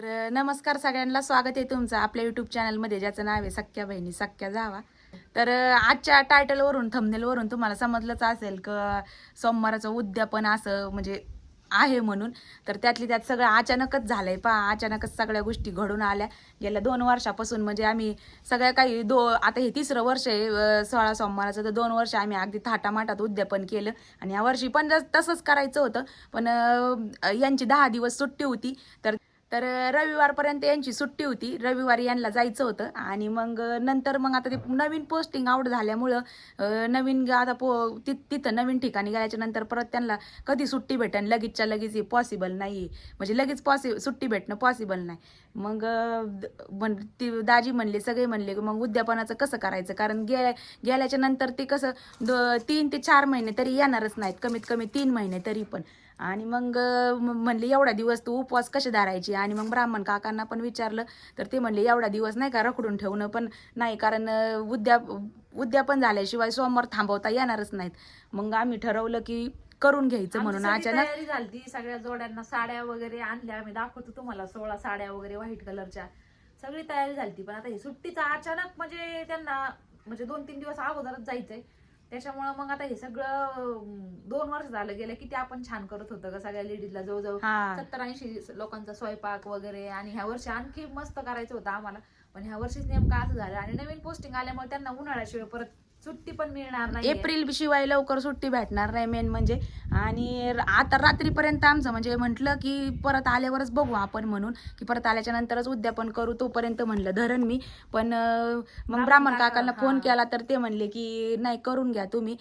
तर नमस्कार सगळ्यांना. स्वागत आहे तुमचं आपल्या युट्यूब चॅनलमध्ये ज्याचं नाव आहे सख्या बहिणी सख्या जावा. तर आजच्या टायटलवरून थंबनेलवरून तुम्हाला समजलंच असेल क सोमवाराचं उद्यापन असं म्हणजे आहे म्हणून. तर त्यातली त्यात सगळं अचानकच झालंय. पहा अचानकच सगळ्या गोष्टी घडून आल्या. गेल्या दोन वर्षापासून म्हणजे आम्ही सगळ्या काही दो आता हे तिसरं वर्ष आहे सोळा सोमवाराचं. तर दोन वर्ष आम्ही अगदी थाटामाटात उद्यापन केलं. आणि या वर्षी पण तसंच करायचं होतं. पण यांची दहा दिवस सुट्टी होती. तर तर रविवारपर्यंत यांची सुट्टी होती. रविवारी यांना जायचं होतं. आणि मग नंतर मग आता ते नवीन पोस्टिंग आउट झाल्यामुळं नवीन आता पो ति तिथं नवीन ठिकाणी गेल्याच्यानंतर परत त्यांना कधी सुट्टी भेटेन? लगेचच्या लगेच हे पॉसिबल नाही म्हणजे लगेच पॉसि सुट्टी भेटणं पॉसिबल नाही. मग द- म्हण ती दाजी म्हणले सगळे म्हणले की मग उद्यापनाचं कसं करायचं? कारण गे गेल्याच्यानंतर ते कसं द तीन ते चार महिने तरी येणारच नाहीत. कमीत कमी तीन महिने तरी पण. आणि मग म्हणले एवढा दिवस तू उपवास कसे धरायचे? आणि मग ब्राह्मण काकांना पण विचारलं. तर ते म्हणले एवढा दिवस नाही का रखडून ठेवणं? पण नाही कारण अ, उद्या उद्यापन झाल्याशिवाय सोमवार थांबवता येणारच नाहीत. मग आम्ही ठरवलं की करून घ्यायचं म्हणून अचानक तयारी झाली सगळ्या जोड्यांना साड्या वगैरे आणल्या. आम्ही दाखवतो तुम्हाला सोळा साड्या वगैरे व्हाईट कलरच्या. सगळी तयारी झाली पण आता ही सुट्टीचा अचानक म्हणजे त्यांना म्हणजे दोन तीन दिवस अगोदरच जायचंय. त्याच्यामुळे मग आता हे सगळं दोन वर्ष झालं गेलं की ते आपण छान करत होतं का सगळ्या लेडीजला जवळजवळ सत्तर ऐंशी लोकांचा स्वयंपाक वगैरे आणि ह्या वर्षी आणखी मस्त करायचं होतं आम्हाला. पण ह्या वर्षीच नेमकं असं झालं आणि नवीन पोस्टिंग आल्यामुळे त्यांना उन्हाळ्याशिवाय परत सुट्टी पण मिळणार नाही एप्रिल शिवाय लवकर सुट्टी भेटणार नाही मेन म्हणजे. आणि आता रात्रीपर्यंत आमचं म्हणजे म्हटलं की परत आल्यावरच बघू आपण म्हणून की परत आल्याच्या नंतरच उद्यापन करू तोपर्यंत म्हणलं धरण मी. पण मग ब्राह्मण ब्राह्मण काका, काकांना फोन. केला तर ते म्हणले की नाही करून घ्या तुम्ही.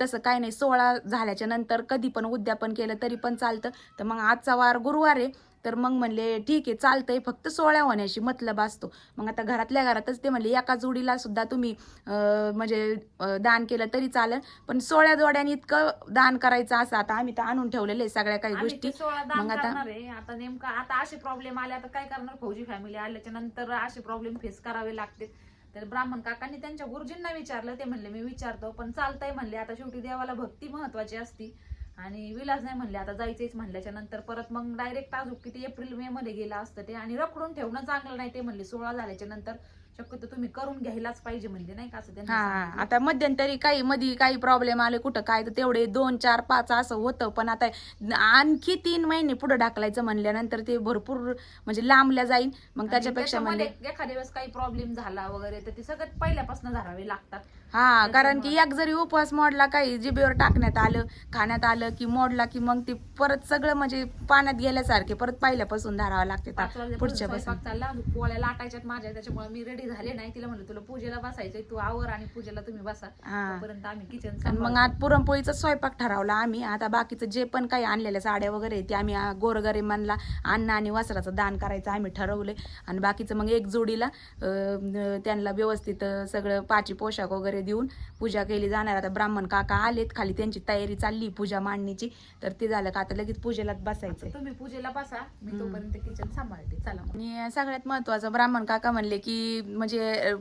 तसं काय नाही सोळा झाल्याच्यानंतर कधी पण उद्यापन केलं तरी पण चालतं. तर मग आजचा वार गुरुवार आहे. तर मग म्हणले ठीक आहे चालतंय फक्त सोळा होण्याशी मतलब असतो. मग आता घरातल्या घरातच ते म्हणले एका जोडीला सुद्धा तुम्ही म्हणजे दान केलं तरी चालेल पण सोळ्या जोड्याने इतकं दान करायचं असं आता आम्ही तर आणून ठेवलेले आहे सगळ्या काही गोष्टी. मग आता- आता नेमका आता असे प्रॉब्लेम आले आता काय करणार? फौजी फॅमिली आल्याच्यानंतर असे प्रॉब्लेम फेस करावे लागते. तर ब्राह्मण काकांनी त्यांच्या गुरुजींना विचारलं ते म्हणले मी विचारतो पण चालतंय म्हणले आता शेवटी देवाला भक्ती महत्वाची असती. आणि विलास नाही म्हणले आता जायचंच म्हणल्याच्या नंतर परत मग डायरेक्ट अजून किती एप्रिल मे मध्ये गेला असतं ते आणि रखडून ठेवणं चांगलं नाही ते म्हणले सोळा झाल्याच्यानंतर शक्यतो तुम्ही करून घ्यायलाच पाहिजे म्हणले नाही का? असं त्यांनी हा सांगितलं. आता मध्यंतरी काही मध्ये काही प्रॉब्लेम आले कुठं काय तर तेवढे दोन चार पाच असं होतं. पण आता आणखी तीन महिने पुढे ढकलायचं म्हणल्यानंतर ते भरपूर म्हणजे लांबल्या जाईल मग आणि त्याच्यापेक्षा त्याच्यामध्ये एखाद्या वेळेस काही प्रॉब्लेम झाला वगैरे तर ते सगळ्यात पहिल्यापासून धरावे लागतात. हा कारण की एक जरी उपवास मोडला काही जिबेवर टाकण्यात आलं खाण्यात आलं की मोडला की मग ते परत सगळं म्हणजे पाण्यात गेल्यासारखे परत पहिल्यापासून धरावं लागते. पाच वाजल्यापासून पुढच्या पासून. स्वयंपाक चालला पोळ्या लाटायच्यात माझ्या त्याच्यामुळे मी रेडी झाले नाही तिला म्हणलं तुला पूजेला बसायचंय तू आवर आणि पूजेला तुम्ही बसा. हा. तोपर्यंत आम्ही किचन आणि मग आज पुरणपोळीचा स्वयंपाक ठरवला आम्ही. आता बाकीचं जे पण काही आणलेल्या साड्या वगैरे आहे ते आम्ही आ, गोरगरिबांना अन्न आणि वस्त्राचं दान करायचं आम्ही ठरवलंय. आणि बाकीचं मग एक जोडीला अं, त्यांना व्यवस्थित अं, सगळं पाची पोशाख वगैरे देऊन पूजा केली जाणार. आता ब्राह्मण काका आलेत खाली त्यांची तयारी चालली पूजा मांडणीची तर ते झालं का आता लगेच पूजेलाच बसायचंय. तुम्ही पूजेला बसा मी तोपर्यंत किचन सांभाळते. चला मग. आणि सगळ्यात महत्वाचं ब्राह्मण काका म्हणले की म्हणजे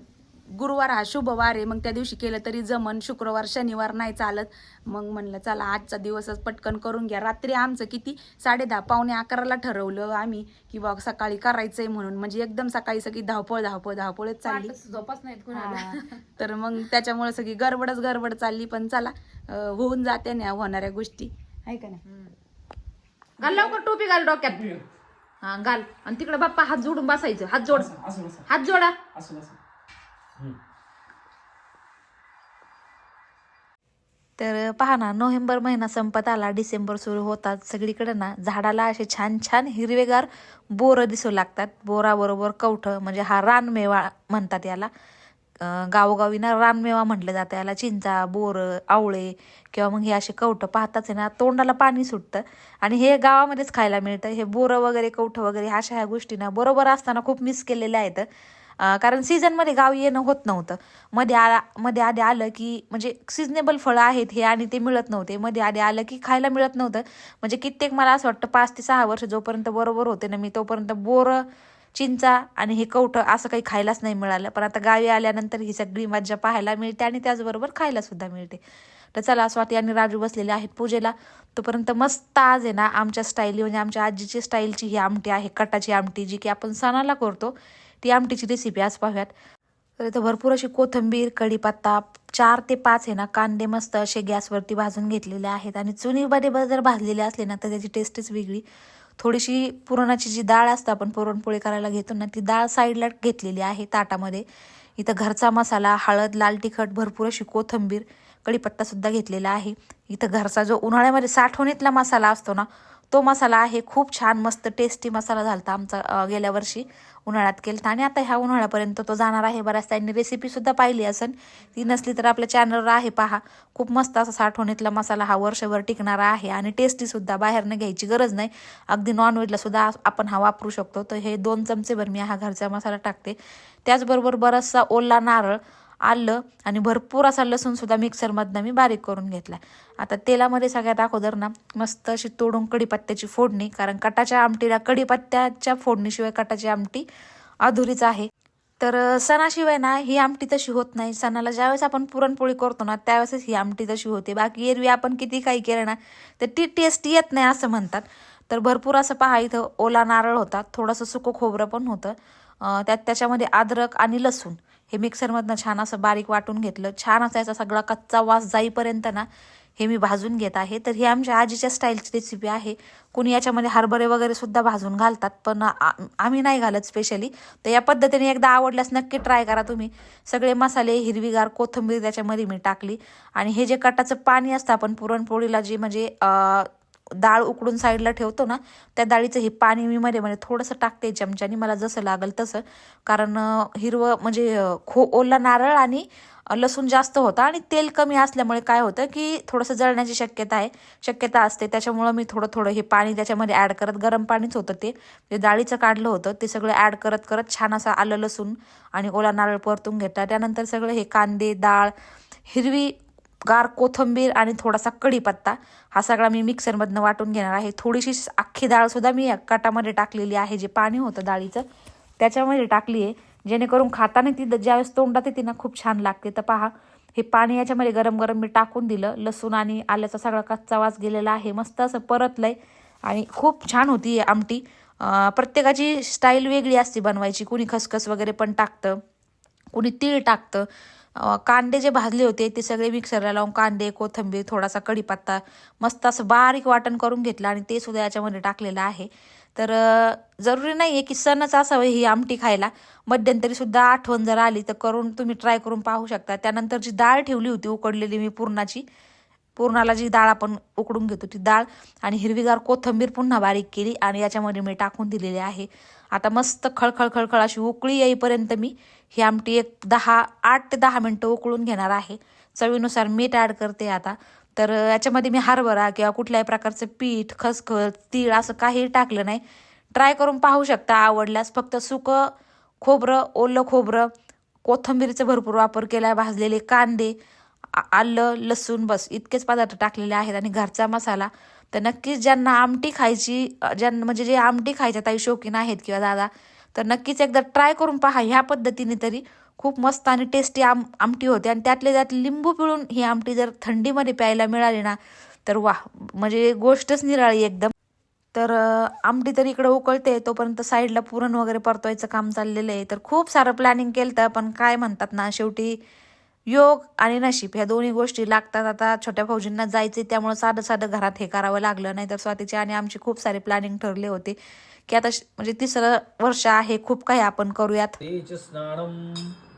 गुरुवार हा शुभ वार आहे. मग त्या दिवशी केलं तरी जमन. शुक्रवार शनिवार नाही चालत. मग म्हणलं चला आजचा दिवसच पटकन करून घ्या. रात्री आमचं किती? साडे दहा पावणे अकराला ठरवलं आम्ही की बा सकाळी करायचंय म्हणून. म्हणजे एकदम सकाळी सगळी धावपळ धावपळ धावपळच चालली. पहाटेच झोपच नाहीत कुणाला. हा. तर मग त्याच्यामुळे सगळी गडबडच गडबड चालली. पण चला होऊन जाते ना होणाऱ्या गोष्टी. आहे का नाही? हम्म. घाल लवकर टोपी घाल डोक्यात. हा घाल. आणि तिकडे बाप्पा हात जोडून बसायचं. हात जोड. असं बसा हात जोडा. असं बसा तर पहा ना नोव्हेंबर महिना संपत आला डिसेंबर सुरू होतात. सगळीकडे ना झाडाला असे छान छान हिरवेगार बोरं दिसू लागतात. बोराबरोबर कवठं म्हणजे हा रानमेवा म्हणतात याला. गावोगावी ना रानमेवा म्हटलं जातं याला चिंचा बोरं आवळे किंवा मग हे असे कवठं पाहताच आहे ना तोंडाला पाणी सुटतं. आणि हे गावामध्येच खायला मिळतं. हे बोरं वगैरे कवठं वगैरे अशा ह्या गोष्टींना बरोबर असताना खूप मिस केलेल्या आहेत. कारण सीझनमध्ये गाव येणं होत नव्हतं. मध्ये आ मध्ये आधी आलं की म्हणजे सिजनेबल फळं आहेत हे आणि ते मिळत नव्हते. मध्ये आधी आलं की खायला मिळत नव्हतं. म्हणजे कित्येक मला असं वाटतं पाच ते सहा वर्ष जोपर्यंत बरोबर होते ना मी तोपर्यंत बोरं चिंचा आणि हे कवठं असं काही खायलाच नाही मिळालं. पण आता गावी आल्यानंतर ही सगळी मज्जा पाहायला मिळते आणि त्याचबरोबर खायला सुद्धा मिळते. तर चला स्वाती आणि राजू बसलेले आहेत पूजेला. तोपर्यंत मस्त आज आहे ना आमच्या स्टाईली म्हणजे आमच्या आजीची स्टाईलची ही आमटी आहे कटाची आमटी जी की आपण सणाला करतो. ती आमटीची रेसिपी आज पाहूयात. तर इथं भरपूर अशी कोथिंबीर कढीपत्ता चार ते पाच आहे ना कांदे मस्त असे गॅसवरती भाजून घेतलेले आहेत. आणि चुनीमध्ये ब- जर भाजलेले असले ना तर त्याची टेस्टच वेगळी. थोडीशी पुरणाची जी डाळ असते आपण पुरणपोळी करायला घेतो ना ती डाळ साईडला घेतलेली आहे ताटामध्ये. इथं घरचा मसाला हळद लाल तिखट भरपूर अशी कोथिंबीर कढीपत्तासुद्धा घेतलेला आहे. इथं घरचा जो उन्हाळ्यामध्ये साठवणीतला मसाला असतो ना तो मसाला आहे खूप छान मस्त टेस्टी मसाला झालता आमचा गेल्या वर्षी उन्हाळ्यात केलता. आणि आता ह्या उन्हाळ्यापर्यंत तो जाणार आहे. बऱ्याच त्यांनी रेसिपीसुद्धा पाहिली असेल ती नसली तर आपल्या चॅनलवर आहे पहा. खूप मस्त असा साठवणीतला मसाला हा वर्षभर टिकणारा आहे. आणि टेस्टीसुद्धा बाहेरनं घ्यायची गरज नाही. अगदी नॉनव्हेजला सुद्धा आपण हा वापरू शकतो. तर हे दोन चमचेभर मी हा घरचा मसाला टाकते. त्याचबरोबर बराचसा ओला नारळ आलं आणि भरपूर असा लसूणसुद्धा मिक्सरमधनं मी बारीक करून घेतला. आता तेलामध्ये सगळ्यात अगोदर ना मस्त अशी तोडून कढीपत्त्याची फोडणी कारण कटाच्या आमटीला कढीपत्त्याच्या फोडणीशिवाय कटाची आमटी अधुरीच आहे. तर सणाशिवाय ना ही आमटी तशी होत नाही. सणाला ज्यावेळेस आपण पुरणपोळी करतो ना त्यावेळेसच ही आमटी तशी होते. बाकी एरवी आपण किती काही केलं ना तर ती टेस्ट येत नाही असं म्हणतात. तर भरपूर असं पहा इथं ओला नारळ होता. थोडंसं सुकं खोबरं पण होतं. त्यात त्याच्यामध्ये अद्रक आणि लसूण. हे मिक्सरमधनं छान असं बारीक वाटून घेतलं. छान असा याचा सगळा कच्चा वास जाईपर्यंत ना हे मी भाजून घेत आहे. तर ही आमच्या आजीच्या स्टाईलची रेसिपी आहे. कुणी याच्यामध्ये हरभरे वगैरे सुद्धा भाजून घालतात पण आम्ही नाही घालत स्पेशली तर या पद्धतीने एकदा आवडल्यास नक्की ट्राय करा तुम्ही. सगळे मसाले हिरवीगार कोथिंबीर त्याच्यामध्ये मी टाकली. आणि हे जे कटाचं पाणी असतं आपण पुरणपोळीला जे म्हणजे डाळ उकडून साईडला ठेवतो ना त्या डाळीचं हे पाणी मी मध्ये मध्ये थोडंसं टाकते चमच्याने मला जसं लागेल तसं. कारण हिरवं म्हणजे खो ओला नारळ आणि लसूण जास्त होता आणि तेल कमी असल्यामुळे काय होतं की थोडंसं जळण्याची शक्यता आहे. शक्यता असते. त्याच्यामुळं मी थोडं थोडं हे पाणी त्याच्यामध्ये ॲड करत गरम पाणीच होतं ते. जे डाळीचं काढलं होतं ते सगळं ॲड करत करत छान असं आलं लसूण आणि ओला नारळ परतून घेतात त्यानंतर सगळं हे कांदे डाळ हिरवी गार कोथिंबीर आणि थोडासा कढीपत्ता हा सगळा मी मिक्सरमधनं वाटून घेणार आहे. थोडीशी अख्खी डाळसुद्धा मी काटामध्ये कटामध्ये टाकलेली आहे जे पाणी होतं डाळीचं. त्याच्यामध्ये टाकली आहे. जेणेकरून खाताना ती ज्यावेळेस तोंडात येते ना खूप छान लागते. तर पहा हे पाणी याच्यामध्ये गरम गरम मी टाकून दिलं. लसूण आणि आल्याचा सगळा कच्चा वास गेलेला आहे. मस्त असं परतलंय आणि खूप छान होती आमटी. प्रत्येकाची स्टाईल वेगळी असते बनवायची. कुणी खसखस वगैरे पण टाकतं कुणी तीळ टाकतं. कांदे जे भाजले होते ते सगळे मिक्सरला लावून कांदे कोथिंबीर थोडासा कढीपत्ता मस्त असं बारीक वाटण करून घेतलं आणि ते सुद्धा याच्यामध्ये टाकलेलं आहे. तर जरुरी नाही आहे की सणच असावं ही आमटी खायला. मध्यंतरी सुद्धा आठवण जर आली तर करून तुम्ही ट्राय करून पाहू शकता. त्यानंतर जी डाळ ठेवली होती उकडलेली मी पूर्णाची पूर्णाला जी डाळ आपण उकडून घेतो ती डाळ आणि हिरवीगार कोथिंबीर पुन्हा बारीक केली आणि याच्यामध्ये मी टाकून दिलेली आहे. आता मस्त खळखळ खळखळ अशी उकळी येईपर्यंत मी ही आमटी एक दहा आठ ते दहा मिनटं उकळून घेणार आहे. चवीनुसार मीठ ॲड करते आता. तर याच्यामध्ये मी हरभरा किंवा कुठल्याही प्रकारचं पीठ खसखस तीळ असं काहीही टाकलं नाही. ट्राय करून पाहू शकता आवडल्यास. फक्त सुकं खोबरं ओलं खोबरं कोथिंबीरचा भरपूर वापर केला आहे भाजलेले कांदे आलं लसूण बस इतकेच पदार्थ टाकलेले आहेत आणि घरचा मसाला. तर नक्कीच ज्यांना आमटी खायची ज्यांना म्हणजे जे आमटी खायच्या ताई शौकीन आहेत किंवा दादा तर नक्कीच एकदा ट्राय करून पहा ह्या पद्धतीने तरी. खूप मस्त आणि टेस्टी आम आमटी होते. आणि त्यातले त्यात लिंबू पिळून ही आमटी जर थंडीमध्ये प्यायला मिळाली ना तर वा म्हणजे गोष्टच निराळी एकदम. तर आमटी तर इकडं उकळते तोपर्यंत साईडला पुरण वगैरे परतवायचं काम चाललेलं आहे. तर खूप सारं प्लॅनिंग केलं तर पण काय म्हणतात ना शेवटी योग आणि नशीब ह्या दोन्ही गोष्टी लागतात. आता छोट्या फौजींना जायचे त्यामुळे साधं साधं घरात हे करावं लागलं. नाही तर स्वातीचे आणि आमची खूप सारे प्लॅनिंग ठरले होते. की आता म्हणजे तिसरं वर्ष आहे खूप काही आपण करूयात. ते च स्नानं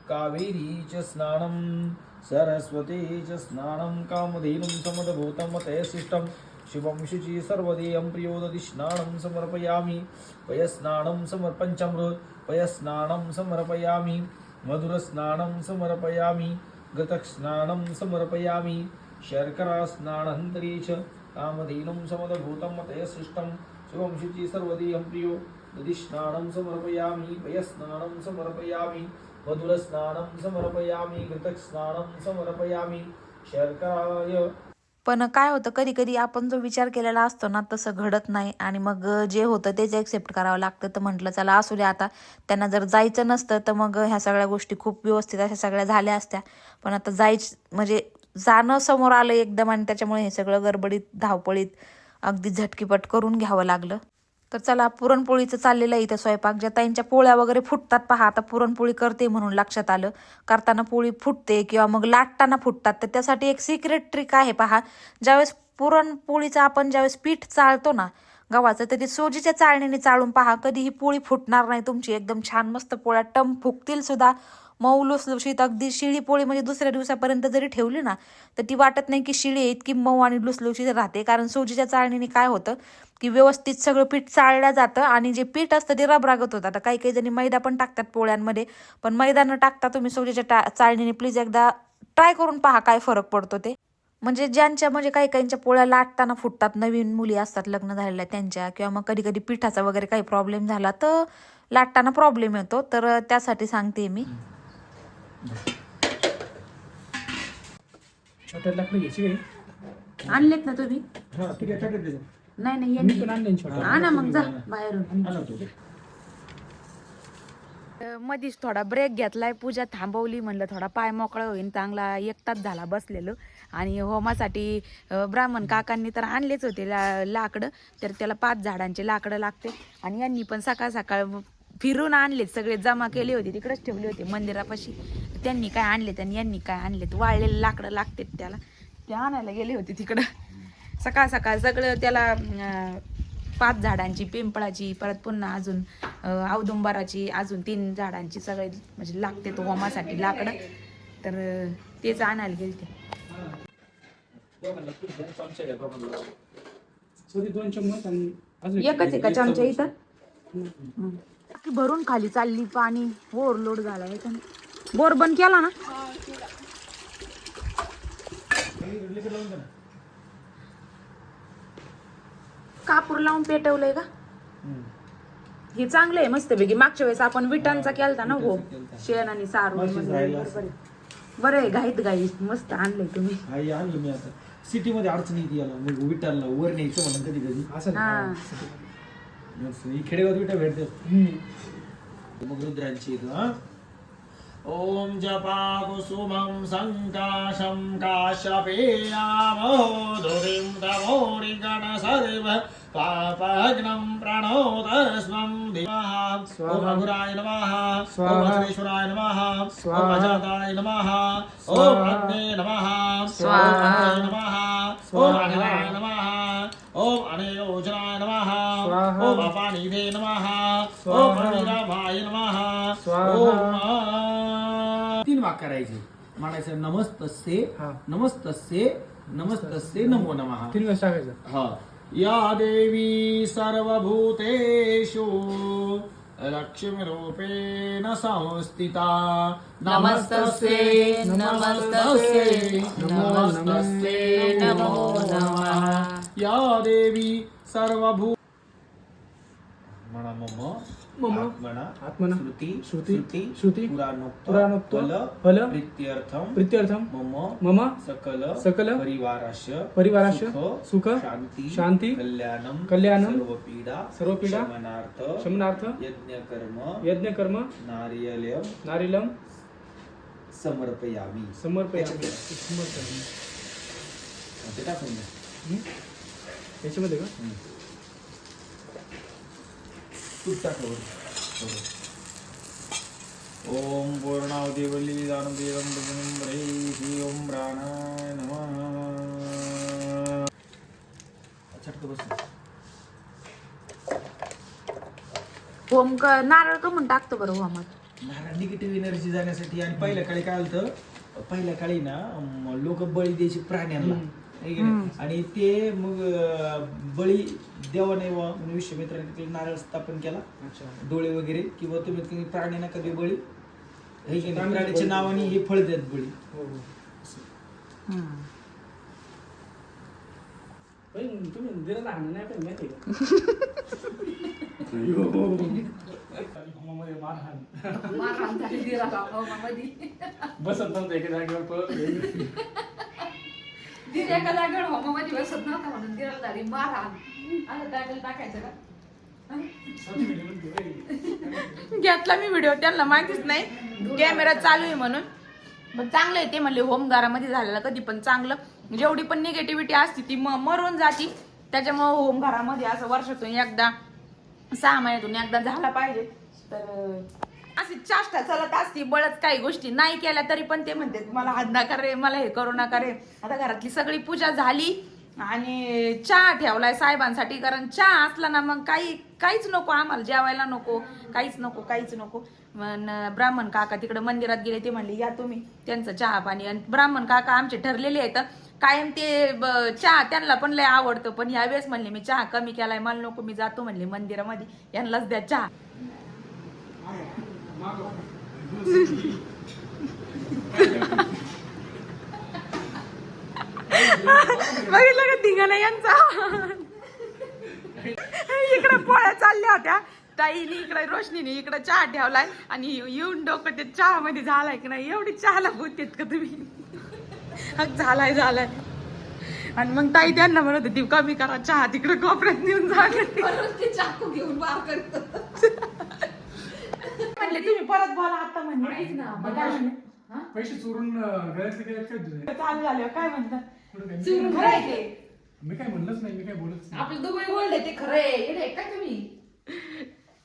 कावेरी च स्नानं सरस्वती च स्नानं कामधेनुं शिवं शुचि सर्वदेयं प्रियोदधि स्नानं समर्पयामि पयस्नानं समर् पञ्चमृत् पयस्नानं समर्पयामि मधुरस्नानं समर्पयामि गतस्नानं समर्पयामि शर्करास्नानन्तरी च कामधेनुं समदभूतं तयशिष्टं शिवं शुचि सर्वदेयं प्रियो। दधिस्नानं समर्पयामि वयस्नानं समर्पयामि मधुरस्नानं समर्पयामि घृतस्नानं समर्पयामि। शर्कराय। पण काय होतं कधी कधी आपण जो विचार केलेला असतो ना तसं घडत नाही. आणि मग जे होतं तेच एक्सेप्ट करावं लागतं. तर म्हटलं चला असू द्या आता. त्यांना जर जायचं नसतं तर मग ह्या सगळ्या गोष्टी खूप व्यवस्थित अशा सगळ्या झाल्या असत्या. पण आता जायच म्हणजे जाणं समोर आलं एकदम आणि त्याच्यामुळे हे सगळं गडबडीत धावपळीत अगदी झटकीपट करून घ्यावं लागलं. तर चला पुरणपोळीचं चाललेलं आहे इथं स्वयंपाक. ज्या ताईंच्या पोळ्या वगैरे फुटतात पहा आता पुरणपोळी करते म्हणून लक्षात आलं. करताना पोळी फुटते किंवा मग लाटताना फुटतात. तर त्यासाठी एक सिक्रेट ट्रिक आहे पहा. ज्यावेळेस पुरणपोळीचं आपण ज्यावेळेस पीठ चाळतो ना गव्हाचं तर ते सोजीच्या चाळणीने चाळून पहा. कधी ही पोळी फुटणार नाही तुमची. एकदम छान मस्त पोळ्या टम फुकतील सुद्धा. मऊ लुसलुशीत अगदी शिळी पोळी म्हणजे दुसऱ्या दिवसापर्यंत जरी ठेवली ना तर ती वाटत नाही की शिळी इतकी मऊ आणि लुसलुशीत राहते. कारण सोजीच्या चाळणीने काय होतं की व्यवस्थित सगळं पीठ चाळलं जातं आणि जे पीठ असतं ते रबरागत होतं. आता काही काही जणी मैदा पण टाकतात पोळ्यांमध्ये पण मैदा न टाकता तुम्ही सोजीच्या टा चाळणीने प्लीज एकदा ट्राय करून पहा काय फरक पडतो ते. म्हणजे ज्यांच्या म्हणजे काही काहींच्या पोळ्या लाटताना फुटतात नवीन मुली असतात लग्न झालेल्या त्यांच्या किंवा मग कधी कधी पिठाचा वगैरे काही प्रॉब्लेम झाला तर लाटताना प्रॉब्लेम येतो. तर त्यासाठी सांगते मी. लाकडं घ्यायची काही आणलेत ना तुम्ही? हा ठीक आहे टाकत त्याच्यात. नाही नाही मी यांनी. पण आणले छोटा आणा मग जा बाहेरून. तू. मधीच थोडा ब्रेक घेतलाय. पूजा थांबवली म्हणलं थोडा पाय मोकळा होईल चांगला एक तास झाला बसलेलो. आणि होमासाठी अ, ब्राह्मण काकांनी तर आणलेच होते ला लाकडं. तर त्याला पाच झाडांचे लाकडं लागते. आणि यांनी पण सकाळ सकाळ फिरून आणलेत सगळे जमा केले होते तिकडेच ठेवले होते मंदिरापाशी. त्यांनी काय आणले आणि यांनी काय आणलेत? वाळलेले लाकडं लागतात त्याला. ते आणायला गेले होते तिकडं. सकाळ सकाळ सगळं त्याला पाच झाडांची पिंपळाची परत पुन्हा अजून औदुंबराची अजून तीन झाडांची सगळे म्हणजे लागते तो होमासाठी लाकडं. तर तेच आणायला आणि अजून एकच आहे का एक चमचा चमच. इथं की भरून खाली चालली पाणी ओव्हरलोड झाला बोर बंद केला ना. कापूर लावून पेटवलंय का. हे चांगलं आहे मस्तपैकी. मागच्या वेळेस आपण विटांचा केलता ना हो. शेण आणि आहे. बरं आहे घाईत घाईत मस्त आणलंय तुम्ही. आणली मी आता. सिटी मध्ये अडचण येते याला. मग विटारला वर न्यायचं म्हणून कधी कधी. असं हा ही खेडेगावात विटा भेटते मग रुद्रांची इथं, हा ओम जपा कुसुमं सङ्काशं काश्यपेयामो धुरिं तमोरि गणसर्व पापघ्नं प्रणोदस्मं दिवः ॐ अघुराय नमः ॐ वज्रेश्वराय नमः ॐ अजाताय नमः ॐ अग्ने नमः ॐ अग्ने नमः ॐ अनिलाय नमः ॐ अपानिधे नमः ॐ अनिराभाय नमः ॐ तीन वाक करायचे. म्हणायचं नमस्तस्ये नमस्तस्ये नमस्तस्ये नमो नमः. तीन वेळेस टाकायचं हा. या देवी सर्वभूतेषु लक्ष्मीरूपेण संस्थिता। नमस्तस्ये नमस्तस्ये नमस्तस्ये नमो नमः। या देवी सर्वभू मम मम. आत्मना आत्मना. श्रुती श्रुती. श्रुती श्रुती. पुराणोक्त पुराणोक्त. फल फल. प्रीत्यर्थम प्रीत्यर्थम मम मम सकल सकल परिवाराश्य परिवाराश्य सुख शांती शांती कल्याणम कल्याणम सर्व पीडा सर्व पीडा शमनार्थ शमनार्थ यज्ञ कर्म यज्ञ कर्म नारियलय नारिलम समर्पयामी समर्पयामी ते टाकून द्या. याच्यामध्ये का तूप. ओम पूर्णावती वल्ली दानदेवम ब्रह्मणे ओम प्राणाय नमः। चटक बस। होम क नारळ का म्हणून टाकतो बरं होमात नारळ निगेटिव्ह एनर्जी जाण्यासाठी आणि पहिल्या काळी काय होतं पहिल्या काळी ना लोक बळी द्यायची प्राण्यांना. है की नाही? आणि ते मग अं, बळी नाही म्हणून विश्वामित्राने तिकडे नारळ स्थापन केला. डोळे वगैरे किंवा तुम्ही कधी प्राणी नका देऊ बळी? है की नाही? प्राण्याच्या नावाने हे फळ देत बळी. तुम्ही दिलेला हाणं नाही पण माहिती आहे का होमामध्ये मारहाण मारहाण झाली दिराला होमामध्ये बसत नव्हतं एका जागेवर पळत होते. दिर एका जागेवर होमामध्ये बसत नव्हता म्हणून दिराला झाली मारा. आता टाकायला टाकायचं का? घेतला मी व्हिडिओ त्यांना माहितीच नाही. कॅमेरा चालू आहे म्हणून. मग चांगलं आहे ते म्हणले होमगारामध्ये झालेलं कधी पण चांगलं. जेवढी पण निगेटिव्हिटी असते ती म- मरून जाती. त्याच्यामुळे होमगारामध्ये असं वर्षातून एकदा सहा महिन्यातून एकदा झाला पाहिजे. तर अशी चाष्टा चालत असती बळच काही गोष्टी नाही केल्या तरी पण ते म्हणते मला हात नका रे मला हे करू नका रे. आता घरातली सगळी पूजा झाली आणि चहा ठेवलाय साहेबांसाठी कारण चहा असला ना मग काही काहीच नको आम्हाला जेवायला नको काहीच नको काहीच नको. मग ब्राह्मण काका तिकडे मंदिरात गेले ते म्हणले या तुम्ही. त्यांचं चहा पाणी आणि ब्राह्मण काका आमचे ठरलेले आहेत. कायम ते चहा त्यांना पण लय आवडतं पण यावेळेस म्हणले मी चहा कमी केलाय मला नको मी जातो म्हणले मंदिरामध्ये यांनाच द्या चहा. बघितलं का धिंगाणा यांचा? इकडे पोळ्या चालल्या होत्या. ताईने इकडे रोशनीने इकडे चहा ठेवलाय आणि येऊन डोकं ते चहा मध्ये झालाय की नाही? एवढी चहाला बोलतेत का तुम्ही? हक झालाय झालाय. आणि मग ताई त्यांना म्हणत होती कमी करा चहा तिकडे कोपऱ्यात नेऊन जा. चाकू घेऊन म्हणले तुम्ही परत बोला आता म्हणले. ऐक ना, मग काय म्हणले? पैसे चोरून अं, गळ्यातले गळ्यात काय तुझे? चालू झालं काय म्हणतात कुठं काय? चोरून खरं आहे. ते. मी काय म्हणलंच नाही मी काय बोलतच नाही. आपलं दुबई गोल्ड आहे ते खरं आहे. येडे आहे काय तुम्ही?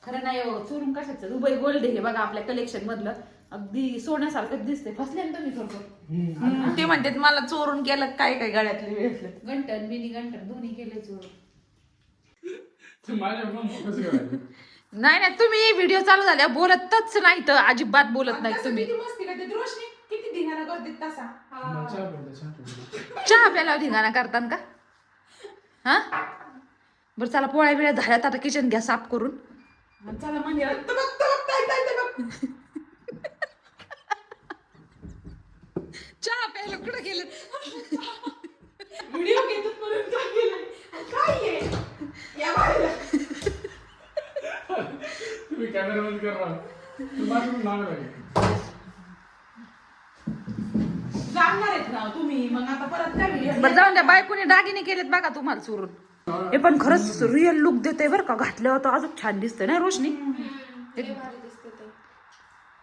खरं नाही हो चोरून कशाचं? दुबई गोल्ड हे बघा आपल्या कलेक्शन मधलं. अगदी सोन्यासारखं दिसते फसले ना तुम्ही थोडं हम्म. ते म्हणतात मला चोरून केलं काय काय गळ्यातले वेळेतलं गंटन बिनी गंटन दोन्ही केले चोरून. ते माझ्या कसं नाही नाही तुम्ही व्हिडिओ चालू झाल्या बोलतच नाही तर अजिबात बोलत नाही तुम्ही. किती धिंगाणा तसा? चहा प्यायला, धिंगाणा करतान का? हा? बरं चला पोळ्या बिळ्या झाल्यात आता किचन घ्या साफ करून. आणि चला बघ, ताई, ताई. चहा प्यायला कुठं गेले व्हिडिओ घेतात म्हणून काय केलं काय आहे या बाहेर. बंद करा तू माझ्याकडून नाव लागेल जाणार आहेत ना तुम्ही. मग आता परत काय व्हिडिओ जाऊन द्या. बायकोने दागिने केलेत बघा तुम्हाला चोरून. हे पण खरंच रिअल लुक देते बरं का. घातल्यावर तर अजून छान दिसतंय ना रोशनी?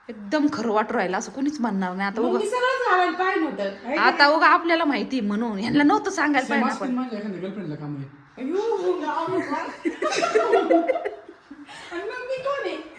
एकदम खरं वाटू राहिलं असं कोणीच म्हणणार नाही. आता उगा आता उगा आपल्याला माहिती म्हणून. यांना नव्हतं सांगायला पाहिजे आपण. माझ्या एखाद्या गर्लफ्रेंडला काम आहे.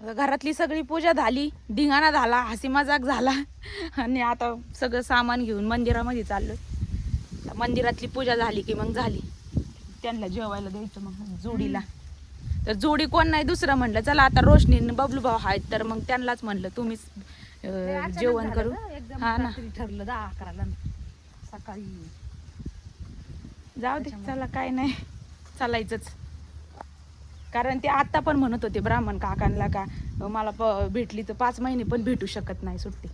घरातली सगळी पूजा झाली धिंगाणा झाला हसी मजाक झाला. आणि आता सगळं सामान घेऊन मंदिरामध्ये चाललो मंदिरातली पूजा झाली की मग झाली. त्यांना जेवायला द्यायचं मग जोडीला. तर जोडी कोण नाही दुसरं म्हणलं चला आता रोशनी बबलू भाऊ आहेत तर मग त्यांनाच म्हणलं तुम्हीच जेवण करू. हा ना. ठरलं दहा अकराला. सकाळी. जाऊ दे चला काय नाही. चालायचंच. कारण ते आता पण म्हणत होते ब्राह्मण काकांना का मला प- भेटली तर पाच महिने पण भेटू शकत नाही सुट्टी.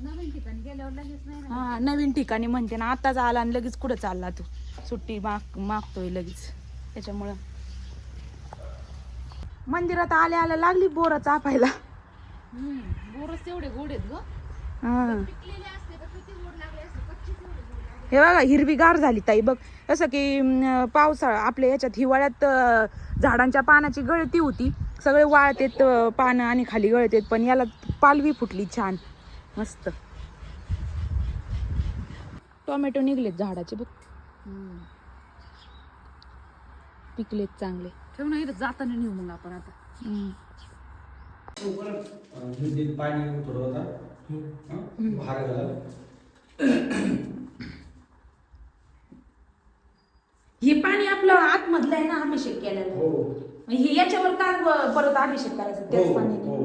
नवीन ठिकाणी गेल्यावर लगेच नाही ना? हा नवीन ठिकाणी म्हणते ना आताच आला आणि लगेच कुठं चालला तू? सुट्टी माग मागतोय लगेच. त्याच्यामुळं. मंदिरात आल्या आल्या लागली बोरं चापायला. बोरच तेवढे गोड आहेत ग. हा. हे बघा हिरवीगार झाली ताई बघ. जसं की पावसाळा आपल्या याच्यात हिवाळ्यात झाडांच्या पानाची गळती होती. सगळे वाळतेत पानं आणि खाली गळतेत पण याला पालवी फुटली छान. मस्त. टोमॅटो निघलेत झाडाचे बघ. पिकलेत चांगले. ठेव ना इथं जाताना नेऊ मग आपण आता. पाणी थोडं होता भार झाला हे पाणी आतमधलं आहे ना अभिषेक केलेलं. हो. हे याच्यावर का परत अभिषेक करायचा? त्याच हो पाण्याने.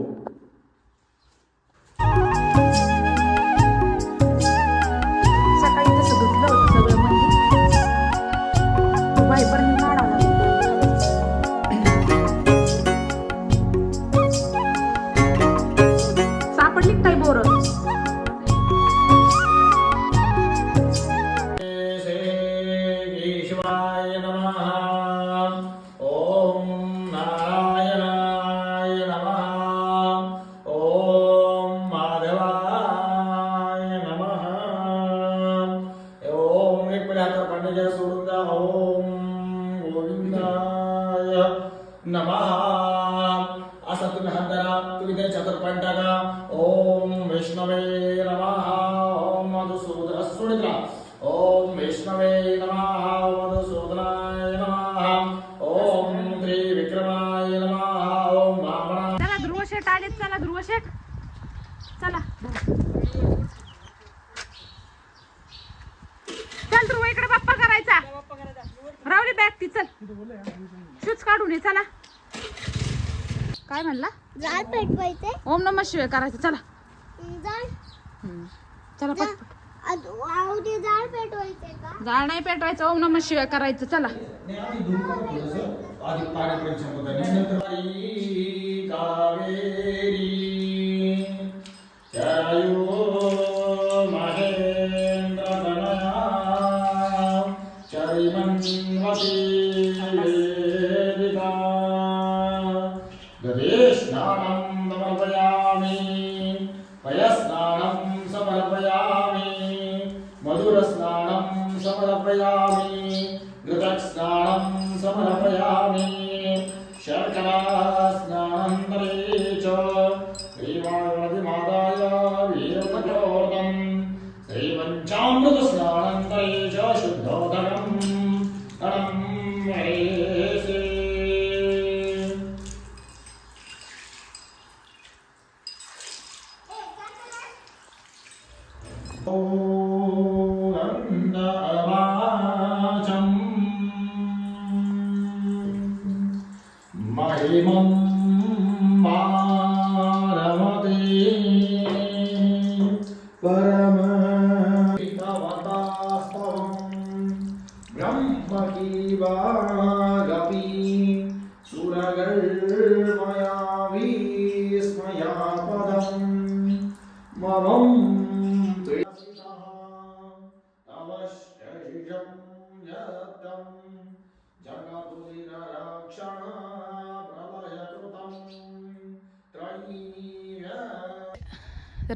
नम शिवाय करायचं चला हम्म. चला पटपट पेटवायचे का जाळ नाही पेटवायचं ओम नम शिवाय करायचं चला नाही, आधी. आधी पाण्यापर्यंत नंतर कावेरी Amen.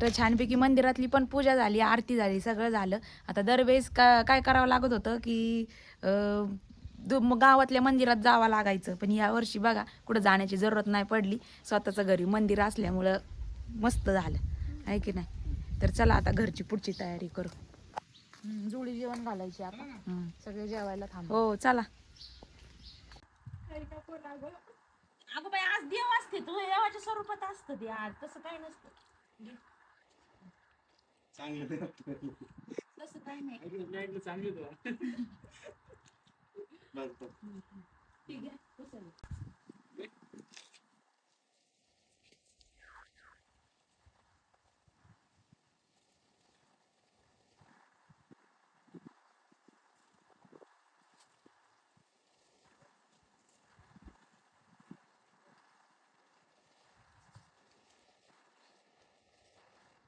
तर छानपैकी मंदिरातली पण पूजा झाली आरती झाली सगळं झालं. आता दरवेळेस का काय करावं लागत होतं की गावातल्या मंदिरात जावं लागायचं. पण या वर्षी बघा कुठं जाण्याची जरूरत नाही पडली. स्वतःचं घरी मंदिर असल्यामुळं मस्त झालं. आहे की नाही? तर चला आता घरची पुढची तयारी करू. जुळी जेवण घालायची आता. सगळे जेवायला थांब. हो चला. अगं बाई आज देव असते. तू देवाच्या स्वरूपात असतं ते आज. तसं काय नसतं. तसं काय नाही. ठीक आहे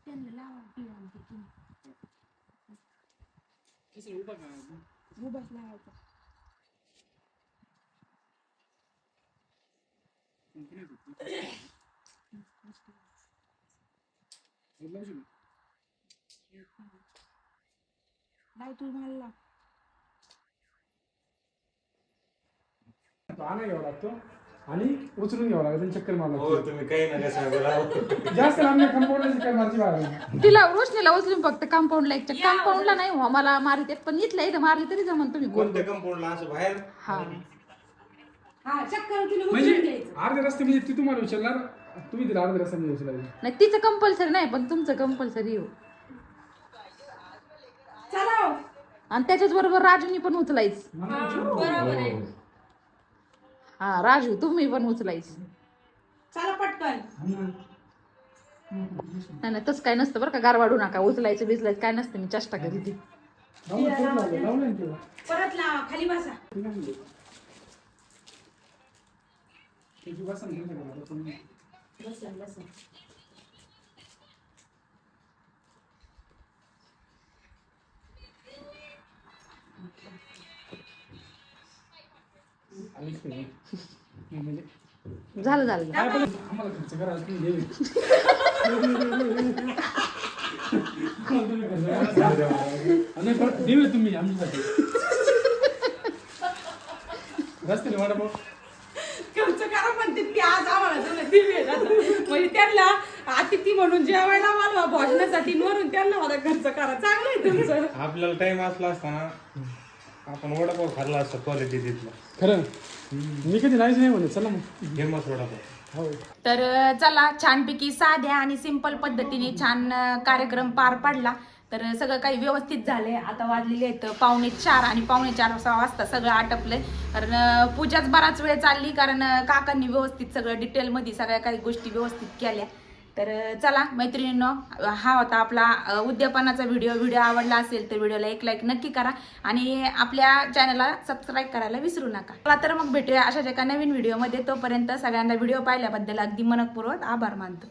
बसायला. त्यांना लावा ती आमची ती. उभाच लावायचा लाव तू मला लाव. पाना घ्यावा लागतो आणि उचलून घ्यावं आणि चक्कर मारावं हो तुम्ही काही नका सांगू राव जास्त लांब नाही कंपाऊंडला चक्कर मारची तिला रोशनीला उचलून फक्त कंपाऊंडला एक कंपाऊंडला नाही हो मला मारित येत पण इथल्या इथं मारली तरी जमन तुम्ही. गोल कोणत्या कंपाऊंडला असं बाहेर? हा. म्हणजे अर्धे रस्ते म्हणजे ती तुम्हाला उचलणार तुम्ही तिला अर्धे रस्ते उचलायचे. नाही तिचं कंपल्सरी नाही पण तुमचं कंपल्सरी हो. आणि त्याच्याच बरोबर राजूनी पण उचलायच. हा. राजू तुम्ही पण उचलायच. नाही नाही तसं काय नसतं बरं का गार वाढू नका उचलायचं बिचलायचं काय नसतं मी चेष्टा करीत आहे. परत लावा खाली बसा. बसा म्हणजे झालं झालं आम्हाला खर्च करा तुम्ही तुम्ही आमच्यासाठी खर्च करा म्हणते ती आज आम्हाला दिवे म्हणजे त्यांना अतिथी म्हणून जेवायला मला भोजनासाठी वरून त्यांना मला खर्च करा चांगलं आहे तुमचं. आपल्याला टाइम असला असताना आपण वडापाव खाल्ला असता क्वालिटी तिथला खरं मी कधी नाहीच नाही म्हणत चला मग. फेमस वडापाव. हो. तर चला छानपैकी साध्या आणि सिंपल पद्धतीने छान अ, कार्यक्रम पार पडला. तर सगळं काही व्यवस्थित झालंय. आता वाजलेले आहेत पावणे चार आणि पावणे चार सहा वाजता सगळं आटपलंय. कारण अ, पूजाच बराच वेळ चालली कारण अ, काकांनी व्यवस्थित सगळं डिटेलमध्ये सगळ्या काही गोष्टी व्यवस्थित केल्या. तर चला मैत्रिणींनो हा होता आपला उद्यापनाचा व्हिडिओ व्हिडिओ आवडला असेल तर व्हिडिओला एक लाईक नक्की करा आणि आपल्या चॅनलला सबस्क्राईब करायला विसरू नका. चला तर मग भेटूया अशाच एका नवीन व्हिडिओमध्ये तोपर्यंत सगळ्यांना व्हिडिओ पाहिल्याबद्दल अगदी मनपूर्वक आभार मानतो.